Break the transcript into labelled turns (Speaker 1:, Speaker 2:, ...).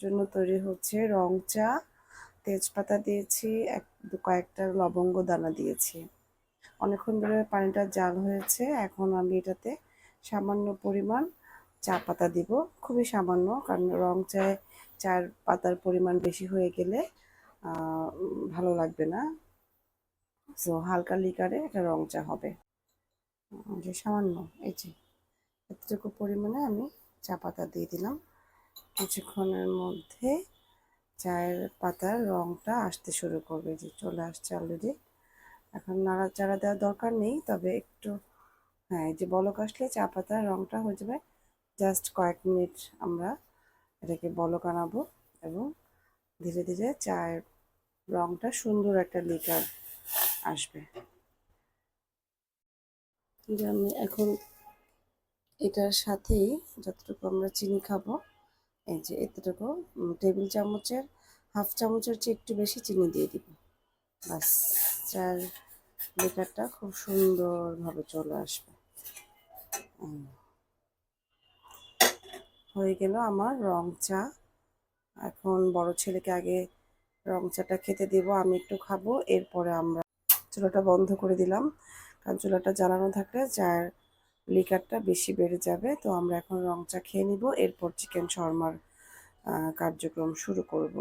Speaker 1: জন্য তৈরি হচ্ছে রং চা। তেজপাতা দিয়েছি, এক দু কয়েকটা লবঙ্গ দানা দিয়েছি। অনেকক্ষণ ধরে পানিটা জাল হয়েছে, এখন আমি এটাতে সামান্য পরিমাণ চা পাতা দিব। খুবই সামান্য, কারণ রং চায় চার পাতার পরিমাণ বেশি হয়ে গেলে ভালো লাগবে না। সো হালকা লিকারে এটা রং চা হবে। সামান্য, এই যে, এতটুকু পরিমাণে আমি চা পাতা দিয়ে দিলাম। কিছুক্ষণের মধ্যে চায়ের পাতার রংটা আসতে শুরু করবে, যে চলে আসছে অলরেডি এখন নাড়াচাড়া দেওয়ার দরকার নেই, তবে একটু হ্যাঁ এই যে বলক আসলে চা পাতার রংটা হয়ে যাবে। জাস্ট কয়েক মিনিট আমরা এটাকে বলক আনাবো এবং ধীরে ধীরে চায়ের রংটা সুন্দর একটা লিকার আসবে। যে আমি এখন এটার সাথেই যতটুকু আমরা চিনি খাব। এই যে এতটুকু টেবিল চামচের, হাফ চামচের চেয়ে একটু বেশি চিনি দিয়ে দিব। বাস, চার বেকারটা খুব সুন্দরভাবে চলে আসবে। হয়ে গেল আমার রং চা। এখন বড় ছেলেকে আগে রং চাটা খেতে দেব, আমি একটু খাব, এরপরে আমরা চুলাটা বন্ধ করে দিলাম। কারণ চুলাটা জ্বালানো থাকলে চায়ের লিকারটা বেশি বেড়ে যাবে। তো আমরা এখন রং চা খেয়ে নিব। এরপর চিকেন শর্মার কার্যক্রম শুরু করব।